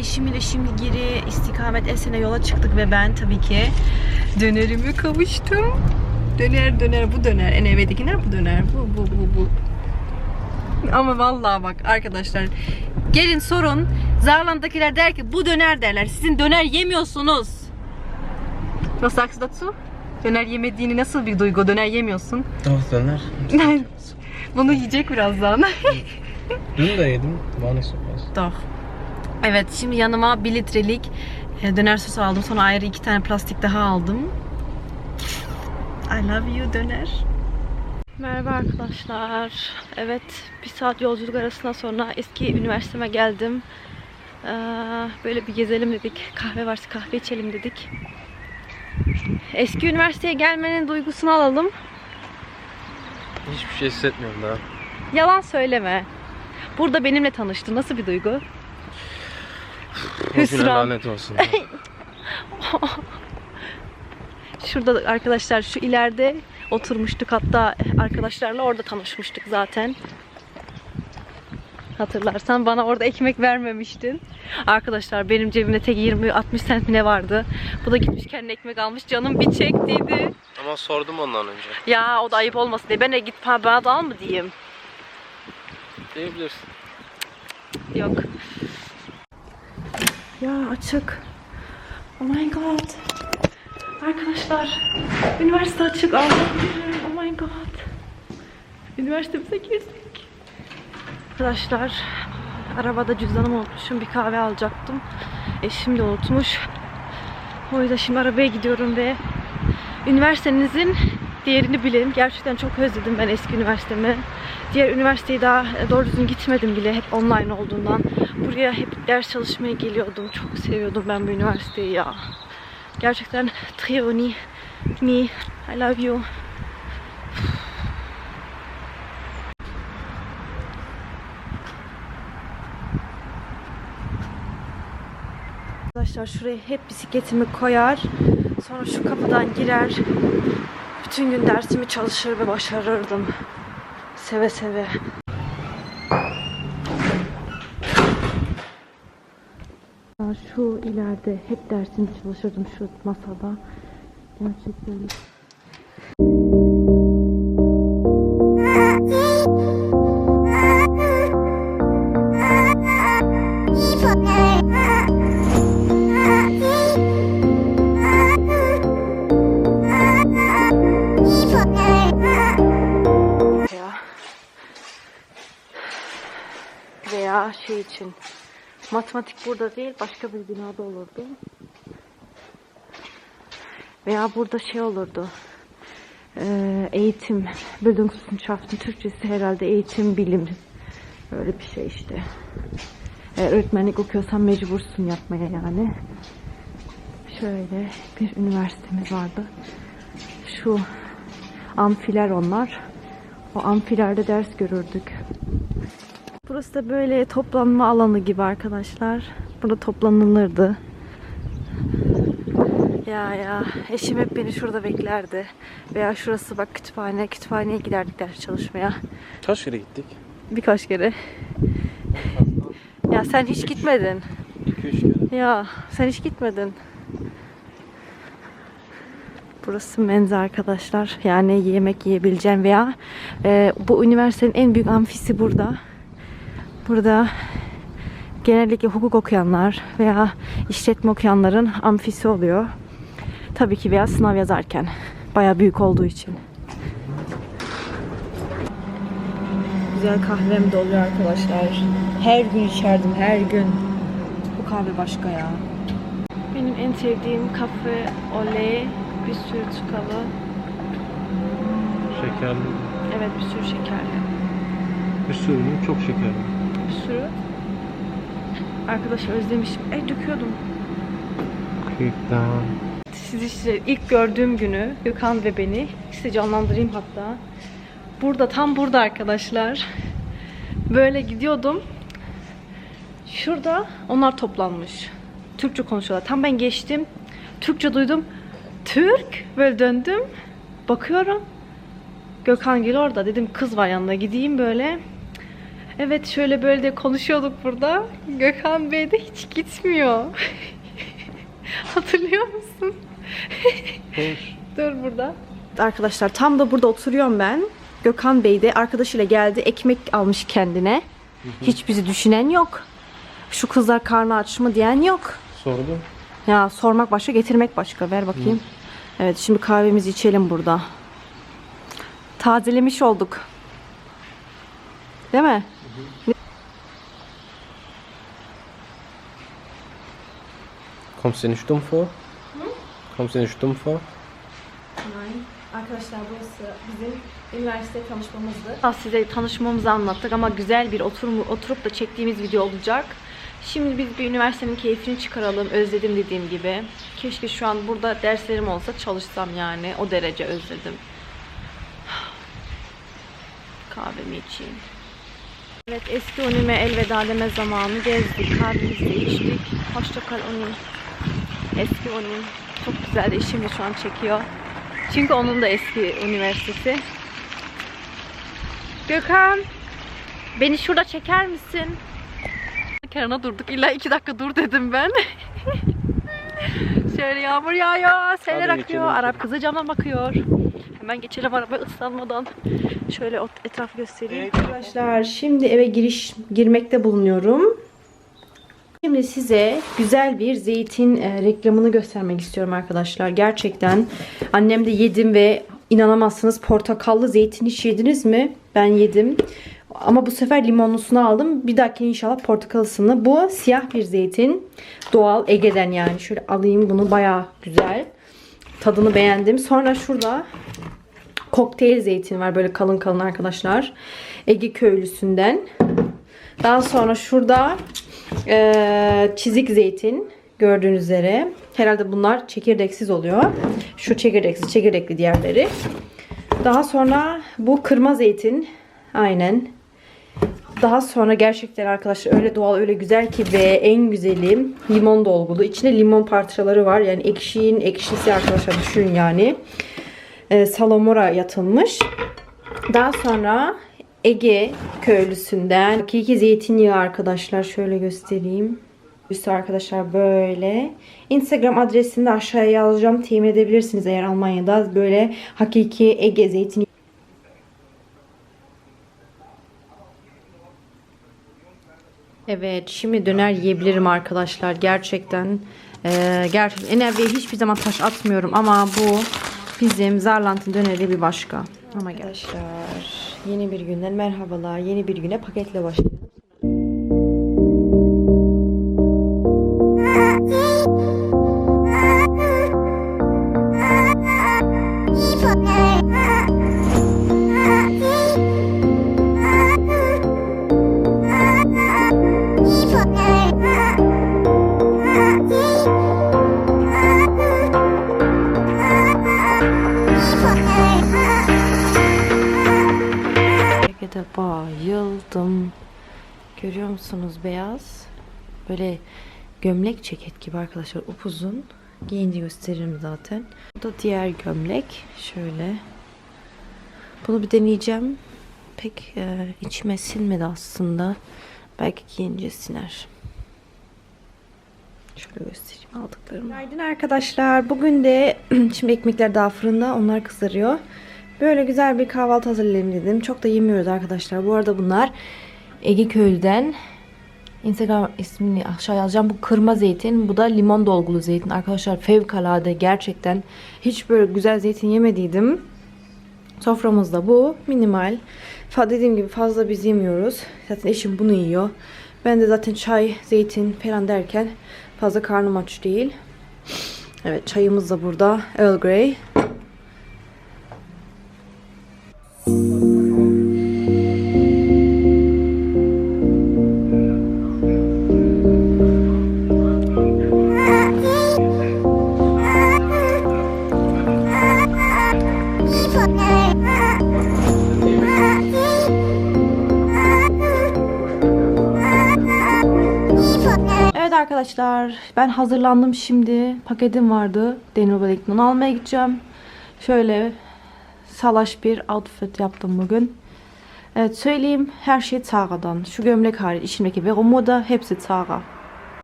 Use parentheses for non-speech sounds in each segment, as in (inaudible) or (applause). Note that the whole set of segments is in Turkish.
eşim ile şimdi geri istikamet Esen'e yola çıktık ve ben tabii ki dönerimi kavuştum. Döner döner bu döner. En evdekiler bu döner. Bu bu bu bu. Ama vallahi bak arkadaşlar gelin sorun. Zarland'dakiler der ki bu döner derler. Sizin döner yemiyorsunuz. Du dazu? Döner yemediğini nasıl bir duygu? Döner yemiyorsun. Doch, döner. Bunu yiyecek birazdan. Dün de yedim. So krass. Doch. Evet şimdi yanıma 1 litrelik e, döner sosu aldım. Sonra ayrı iki tane plastik daha aldım. I love you döner. Merhaba arkadaşlar. Evet bir saat yolculuk arasından sonra eski üniversiteme geldim. Ee, Böyle bir gezelim dedik. Kahve varsa kahve içelim dedik. Eski üniversiteye gelmenin duygusunu alalım. Hiçbir şey hissetmiyorum daha. Yalan söyleme. Burada benimle tanıştı. Nasıl bir duygu? Hüsran. Lanet olsun. (laughs) Şurada arkadaşlar şu ileride oturmuştuk hatta arkadaşlarla orada tanışmıştık zaten. Hatırlarsan bana orada ekmek vermemiştin. Arkadaşlar benim cebimde tek 20-60 sent mi ne vardı. Bu da gitmiş kendine ekmek almış. Canım bir çektiydi. Ama sordum ondan önce. Ya o da ayıp olmasın diye. Ben de git bana da al mı diyeyim. Diyebilirsin. Yok. Ya açık. Oh my god. Arkadaşlar üniversite açık. Allah'ım. Oh my god. Üniversitemize girdik. Arkadaşlar arabada cüzdanımı unutmuşum. Bir kahve alacaktım. Eşim de unutmuş. O yüzden şimdi arabaya gidiyorum ve üniversitenizin değerini bilin. Gerçekten çok özledim ben eski üniversitemi. Diğer üniversiteyi daha doğru düzgün gitmedim bile hep online olduğundan. Buraya hep ders çalışmaya geliyordum. Çok seviyordum ben bu üniversiteyi ya. Gerçekten Trioni, me, I love you. Arkadaşlar şuraya hep bisikletimi koyar. Sonra şu kapıdan girer. Bütün gün dersimi çalışır ve başarırdım. Seve seve. Şu ileride hep dersimi çalışırdım şu masada. Gerçekten. Matematik burada değil başka bir binada olurdu. Veya burada şey olurdu. Ee, eğitim, Bildungswissenschaften Türkçesi herhalde eğitim bilim. Öyle bir şey işte. Ee, öğretmenlik okuyorsan mecbursun yapmaya yani. Şöyle bir üniversitemiz vardı. Şu amfiler onlar. O amfilerde ders görürdük. Burası da böyle toplanma alanı gibi arkadaşlar. Burada toplanılırdı. Ya ya eşim hep beni şurada beklerdi. Veya şurası bak kütüphane. Kütüphaneye giderdik ders çalışmaya. Kaç kere gittik? Birkaç kere. Ya sen hiç gitmedin. 2-3 kere. Ya sen hiç gitmedin. Burası menza arkadaşlar. Yani yemek yiyebileceğin veya e, bu üniversitenin en büyük amfisi burada. Burada genellikle hukuk okuyanlar veya işletme okuyanların amfisi oluyor. Tabii ki veya sınav yazarken. Baya büyük olduğu için. Güzel kahvem de oluyor arkadaşlar. Her gün içerdim, her gün. Bu kahve başka ya. Benim en sevdiğim kafe oley. Bir sürü çikolata. Şekerli. Evet bir sürü şekerli. Bir sürü? Çok şekerli. Bir sürü. Arkadaşlar özlemişim. Ay döküyordum. Kıyıktan. Sizi işte ilk gördüğüm günü Gökhan ve beni size canlandırayım hatta. Burada tam burada arkadaşlar. Böyle gidiyordum. Şurada onlar toplanmış. Türkçe konuşuyorlar. Tam ben geçtim. Türkçe duydum. Türk. Böyle döndüm. Bakıyorum. Gökhan Gül orada. Dedim kız var yanında. Gideyim böyle. Evet şöyle böyle de konuşuyorduk burada. Gökhan Bey de hiç gitmiyor. (laughs) Hatırlıyor musun? (laughs) Dur burada. Arkadaşlar tam da burada oturuyorum ben. Gökhan Bey de arkadaşıyla geldi. Ekmek almış kendine. Hiç bizi düşünen yok. Şu kızlar karnı aç mı diyen yok. Sordum. Ya sormak başka, getirmek başka. Ver bakayım. Evet, şimdi kahvemizi içelim burada. Tazelemiş olduk. Değil mi? Kommst du in Stumpf vor? Kommst du in Stumpf vor? Arkadaşlar burası bizim üniversite tanışmamızdı. Size tanışmamızı anlattık ama güzel bir oturum, oturup da çektiğimiz video olacak. Şimdi biz bir üniversitenin keyfini çıkaralım. Özledim dediğim gibi. Keşke şu an burada derslerim olsa çalışsam yani. O derece özledim. (sighs) Kahvemi içeyim. Evet eski Unim'e elveda deme zamanı gezdik. Kahvemizi içtik. Hoşça kal Unim. Eski Unim. Çok güzel de şimdi şu an çekiyor. Çünkü onun da eski üniversitesi. Gökhan, beni şurada çeker misin? Kenarına durduk. İlla iki dakika dur dedim ben. (laughs) Şöyle yağmur yağıyor, seller akıyor. Arap kızı camdan bakıyor. Hemen geçelim arabaya ıslanmadan. Şöyle etrafı göstereyim. Arkadaşlar şimdi eve giriş girmekte bulunuyorum. Şimdi size güzel bir zeytin e, reklamını göstermek istiyorum arkadaşlar. Gerçekten annem de yedim ve inanamazsınız portakallı zeytin hiç yediniz mi? Ben yedim. Ama bu sefer limonlusunu aldım. Bir dahaki inşallah portakallısını. Bu siyah bir zeytin. Doğal Ege'den yani. Şöyle alayım bunu baya güzel. Tadını beğendim. Sonra şurada kokteyl zeytin var. Böyle kalın kalın arkadaşlar. Ege köylüsünden. Daha sonra şurada ee, çizik zeytin gördüğünüz üzere. Herhalde bunlar çekirdeksiz oluyor. Şu çekirdeksiz, çekirdekli diğerleri. Daha sonra bu kırma zeytin. Aynen. Daha sonra gerçekten arkadaşlar öyle doğal öyle güzel ki ve en güzeli limon dolgulu. İçinde limon parçaları var. Yani ekşiğin ekşisi arkadaşlar düşünün yani. Ee, salamura yatılmış. Daha sonra Ege köylüsünden hakiki zeytinyağı arkadaşlar şöyle göstereyim. Üstü arkadaşlar böyle. Instagram adresini de aşağıya yazacağım. Temin edebilirsiniz eğer Almanya'da böyle hakiki Ege zeytinyağı. Evet şimdi döner yiyebilirim arkadaşlar. Gerçekten e, gerçekten enerjiye hiçbir zaman taş atmıyorum ama bu bizim Zarlant'ın döneri bir başka. Ama arkadaşlar yeni bir günden merhabalar. Yeni bir güne paketle başlayalım. Musunuz beyaz? Böyle gömlek ceket gibi arkadaşlar upuzun. Giyince gösteririm zaten. Bu da diğer gömlek. Şöyle. Bunu bir deneyeceğim. Pek e, içime sinmedi aslında. Belki giyince siner. Şöyle göstereyim aldıklarımı. Günaydın arkadaşlar. Bugün de (clears throat) şimdi ekmekler daha fırında. Onlar kızarıyor. Böyle güzel bir kahvaltı hazırlayayım dedim. Çok da yemiyoruz arkadaşlar. Bu arada bunlar Ege Köylü'den Instagram ismini aşağı yazacağım. Bu kırma zeytin. Bu da limon dolgulu zeytin. Arkadaşlar fevkalade gerçekten hiç böyle güzel zeytin yemediydim. Soframızda bu. Minimal. Dediğim gibi fazla biz yemiyoruz. Zaten eşim bunu yiyor. Ben de zaten çay, zeytin falan derken fazla karnım aç değil. Evet çayımız da burada. Earl Grey. Arkadaşlar ben hazırlandım şimdi. Paketim vardı. Denver Black'tan almaya gideceğim. Şöyle salaş bir outfit yaptım bugün. Evet söyleyeyim her şey Tara'dan. Şu gömlek hariç içimdeki ve o moda hepsi Tara.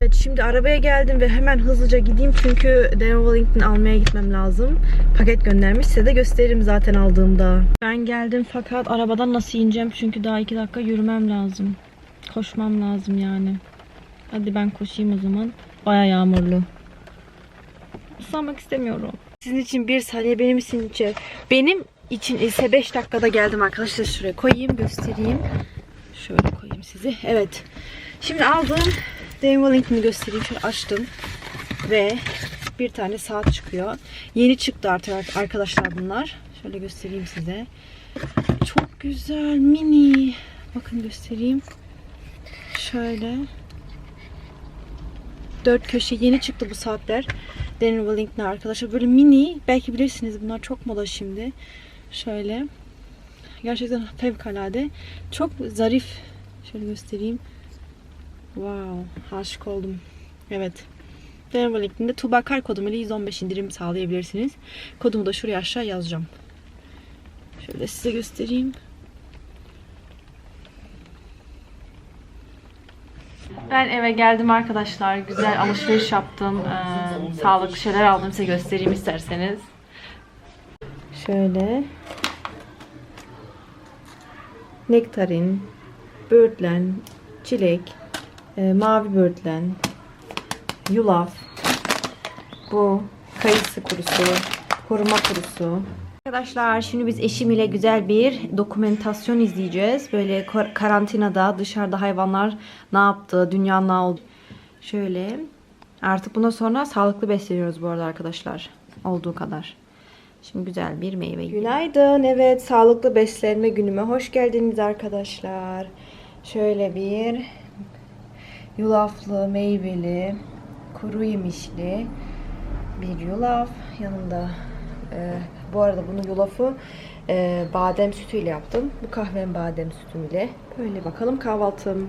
Evet şimdi arabaya geldim ve hemen hızlıca gideyim çünkü Denver Wellington almaya gitmem lazım. Paket göndermiş size de gösteririm zaten aldığımda. Ben geldim fakat arabadan nasıl ineceğim çünkü daha iki dakika yürümem lazım. Koşmam lazım yani. Hadi ben koşayım o zaman. Baya yağmurlu. Islanmak istemiyorum. Sizin için bir saniye benim için içe. Benim için ise 5 dakikada geldim arkadaşlar. Şuraya koyayım göstereyim. Şöyle koyayım sizi. Evet. Şimdi aldığım Dame göstereyim. Şöyle açtım. Ve bir tane saat çıkıyor. Yeni çıktı artık arkadaşlar bunlar. Şöyle göstereyim size. Çok güzel mini. Bakın göstereyim. Şöyle. Dört köşe yeni çıktı bu saatler. Daniel Wellington arkadaşlar. Böyle mini. Belki bilirsiniz bunlar çok moda şimdi. Şöyle. Gerçekten fevkalade. Çok zarif. Şöyle göstereyim. Wow. Aşık oldum. Evet. Daniel Wellington'de Tubakar kodum ile 115 indirim sağlayabilirsiniz. Kodumu da şuraya aşağı yazacağım. Şöyle size göstereyim. Ben eve geldim arkadaşlar. Güzel alışveriş yaptım. Ee, sağlıklı şeyler aldım size göstereyim isterseniz. Şöyle. Nektarin, böğürtlen, çilek, e, mavi böğürtlen, yulaf, bu kayısı kurusu, koruma kurusu. Arkadaşlar şimdi biz eşim ile güzel bir dokumentasyon izleyeceğiz. Böyle kar- karantinada dışarıda hayvanlar ne yaptı, dünya ne oldu. Şöyle artık bundan sonra sağlıklı besleniyoruz bu arada arkadaşlar. Olduğu kadar. Şimdi güzel bir meyve yiyelim. Günaydın. Evet, sağlıklı beslenme günüme hoş geldiniz arkadaşlar. Şöyle bir yulaflı, meyveli, kuru yemişli bir yulaf. Yanında e, bu arada bunu yulafı e, badem sütüyle yaptım. Bu kahvem badem sütüyle. Böyle bakalım kahvaltım.